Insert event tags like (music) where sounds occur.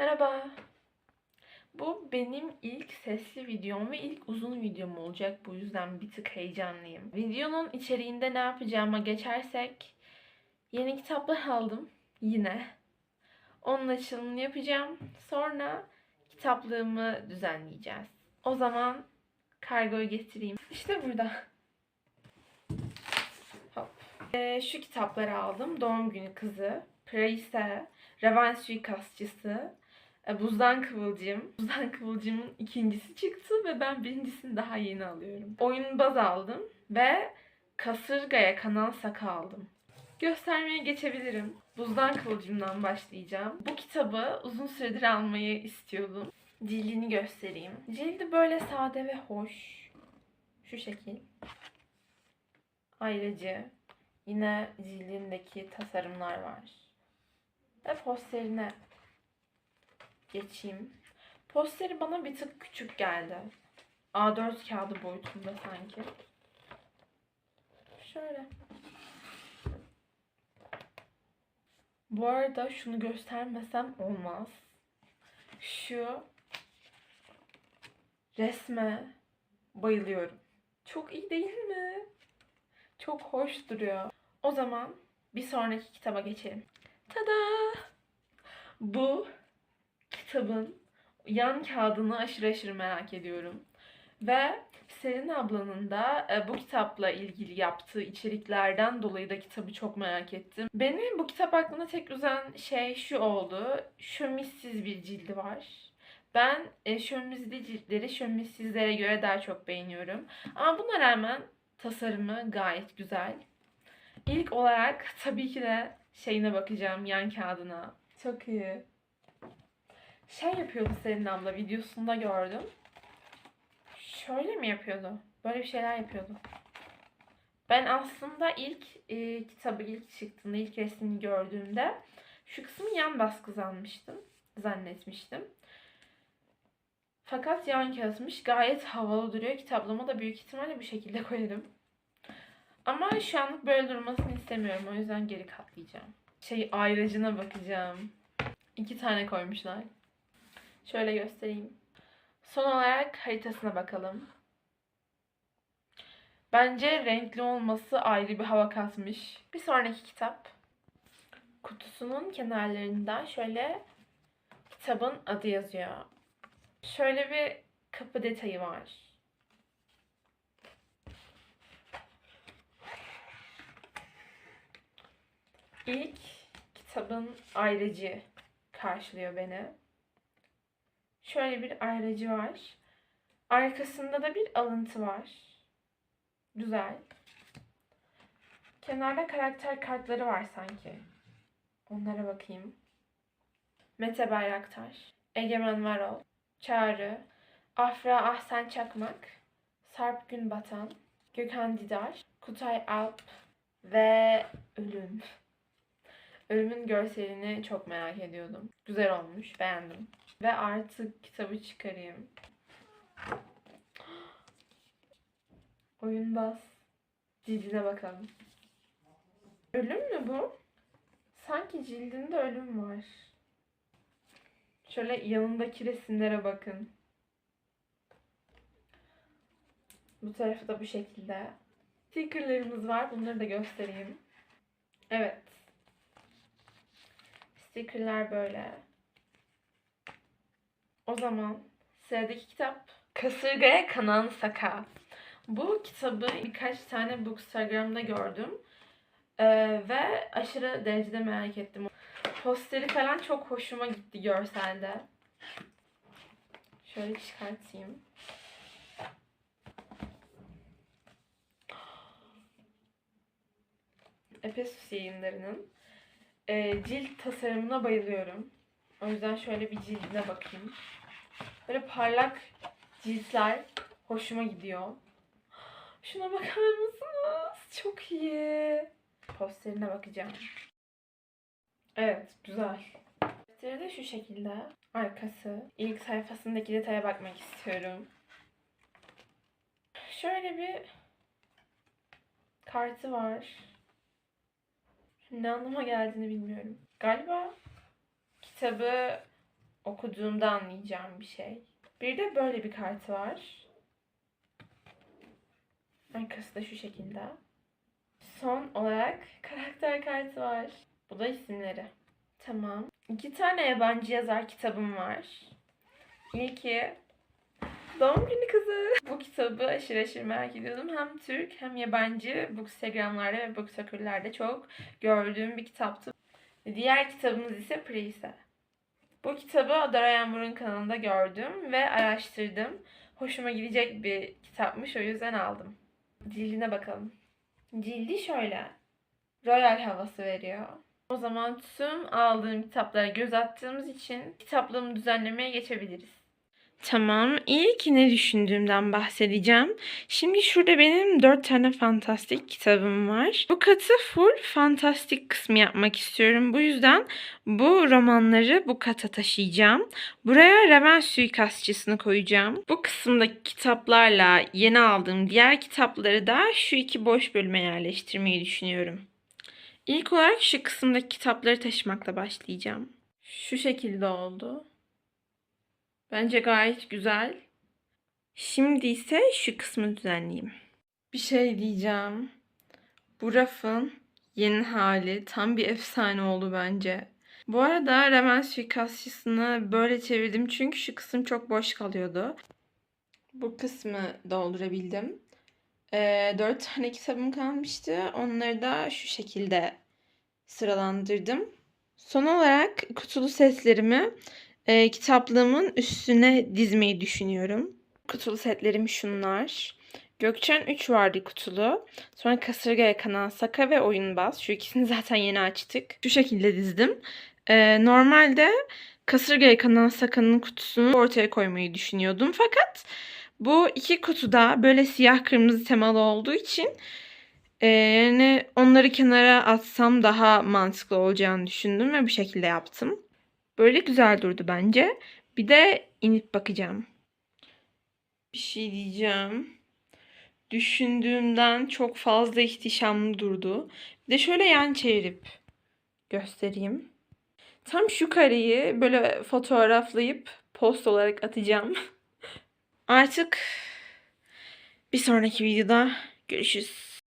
Merhaba. Bu benim ilk sesli videom ve ilk uzun videom olacak. Bu yüzden bir tık heyecanlıyım. Videonun içeriğinde ne yapacağıma geçersek yeni kitaplar aldım yine. Onun açılımını yapacağım. Sonra kitaplığımı düzenleyeceğiz. O zaman kargoyu getireyim. İşte burada. Hop. Ee, şu kitapları aldım. Doğum günü kızı, Praise, Revan suikastçısı, Buzdan Kıvılcım. Buzdan Kıvılcım'ın ikincisi çıktı ve ben birincisini daha yeni alıyorum. Oyun baz aldım ve Kasırga'ya Kanal Saka aldım. Göstermeye geçebilirim. Buzdan Kıvılcım'dan başlayacağım. Bu kitabı uzun süredir almayı istiyordum. Cildini göstereyim. Cildi böyle sade ve hoş. Şu şekil. Ayrıca yine cildindeki tasarımlar var. Ve posterine geçeyim. Posteri bana bir tık küçük geldi. A4 kağıdı boyutunda sanki. Şöyle. Bu arada şunu göstermesem olmaz. Şu resme bayılıyorum. Çok iyi değil mi? Çok hoş duruyor. O zaman bir sonraki kitaba geçelim. Tada! Bu kitabın yan kağıdını aşırı aşırı merak ediyorum. Ve Selin ablanın da e, bu kitapla ilgili yaptığı içeriklerden dolayı da kitabı çok merak ettim. Benim bu kitap hakkında tek üzen şey şu oldu. Şömissiz bir cildi var. Ben e, şömizli ciltleri şömissizlere göre daha çok beğeniyorum. Ama buna rağmen tasarımı gayet güzel. İlk olarak (laughs) tabii ki de şeyine bakacağım yan kağıdına. Çok iyi. Şey yapıyordu Selin abla videosunda gördüm. Şöyle mi yapıyordu? Böyle bir şeyler yapıyordu. Ben aslında ilk e, kitabı ilk çıktığında, ilk resmini gördüğümde şu kısmı yan baskı zanmıştım. Zannetmiştim. Fakat yan kağıtmış. Gayet havalı duruyor. Kitaplığıma da büyük ihtimalle bu şekilde koyarım. Ama şu anlık böyle durmasını istemiyorum. O yüzden geri katlayacağım. Şey ayracına bakacağım. İki tane koymuşlar. Şöyle göstereyim. Son olarak haritasına bakalım. Bence renkli olması ayrı bir hava katmış. Bir sonraki kitap. Kutusunun kenarlarında şöyle kitabın adı yazıyor. Şöyle bir kapı detayı var. İlk kitabın ayracı karşılıyor beni. Şöyle bir ayracı var. Arkasında da bir alıntı var. Güzel. Kenarda karakter kartları var sanki. Onlara bakayım. Mete Bayraktar, Egemen Varol, Çağrı, Afra Ahsen Çakmak, Sarp Günbatan, Gökhan Didar, Kutay Alp ve Ölüm. Ölümün görselini çok merak ediyordum. Güzel olmuş, beğendim. Ve artık kitabı çıkarayım. Oyunbaz. Cildine bakalım. Ölüm mü bu? Sanki cildinde ölüm var. Şöyle yanındaki resimlere bakın. Bu tarafı da bu şekilde. Stickerlarımız var. Bunları da göstereyim. Evet. Stickerlar böyle. O zaman sıradaki kitap Kasırgaya Kanan Saka. Bu kitabı birkaç tane Bookstagram'da gördüm. Ee, ve aşırı derecede merak ettim. Posteri falan çok hoşuma gitti görselde. Şöyle çıkartayım. Efesus yayınlarının e, cilt tasarımına bayılıyorum. O yüzden şöyle bir cildine bakayım. Böyle parlak ciltler hoşuma gidiyor. Şuna bakar mısınız? Çok iyi. Posterine bakacağım. Evet, güzel. Posteri de şu şekilde. Arkası. İlk sayfasındaki detaya bakmak istiyorum. Şöyle bir kartı var. Ne anlama geldiğini bilmiyorum. Galiba kitabı okuduğumda anlayacağım bir şey. Bir de böyle bir kartı var. Arkası da şu şekilde. Son olarak (laughs) karakter kartı var. Bu da isimleri. Tamam. İki tane yabancı yazar kitabım var. İlki Doğum günü kızı. Bu kitabı aşırı aşırı merak ediyordum. Hem Türk hem yabancı Bookstagram'larda ve Booksucker'larda çok gördüğüm bir kitaptı. Diğer kitabımız ise Prise. Bu kitabı Adara Yağmur'un kanalında gördüm ve araştırdım. Hoşuma gidecek bir kitapmış o yüzden aldım. Cildine bakalım. Cildi şöyle. Royal havası veriyor. O zaman tüm aldığım kitaplara göz attığımız için kitaplığımı düzenlemeye geçebiliriz. Tamam. İlk ne düşündüğümden bahsedeceğim. Şimdi şurada benim dört tane fantastik kitabım var. Bu katı full fantastik kısmı yapmak istiyorum. Bu yüzden bu romanları bu kata taşıyacağım. Buraya Reven suikastçısını koyacağım. Bu kısımdaki kitaplarla yeni aldığım diğer kitapları da şu iki boş bölüme yerleştirmeyi düşünüyorum. İlk olarak şu kısımdaki kitapları taşımakla başlayacağım. Şu şekilde oldu. Bence gayet güzel. Şimdi ise şu kısmı düzenleyeyim. Bir şey diyeceğim. Bu rafın yeni hali tam bir efsane oldu bence. Bu arada Remen suikastçısını böyle çevirdim çünkü şu kısım çok boş kalıyordu. Bu kısmı doldurabildim. Ee, dört tane kitabım kalmıştı. Onları da şu şekilde sıralandırdım. Son olarak kutulu setlerimi e, kitaplığımın üstüne dizmeyi düşünüyorum. Kutulu setlerim şunlar. Gökçen 3 vardı kutulu. Sonra Kasırga Yakanan Saka ve Oyunbaz. Şu ikisini (laughs) zaten yeni açtık. Şu şekilde dizdim. E, normalde Kasırga Yakanan Saka'nın kutusunu ortaya koymayı düşünüyordum. Fakat bu iki kutuda böyle siyah kırmızı temalı olduğu için e, yani onları kenara atsam daha mantıklı olacağını düşündüm ve bu şekilde yaptım. Böyle güzel durdu bence. Bir de inip bakacağım. Bir şey diyeceğim. Düşündüğümden çok fazla ihtişamlı durdu. Bir de şöyle yan çevirip göstereyim. Tam şu kareyi böyle fotoğraflayıp post olarak atacağım. (laughs) Artık bir sonraki videoda görüşürüz.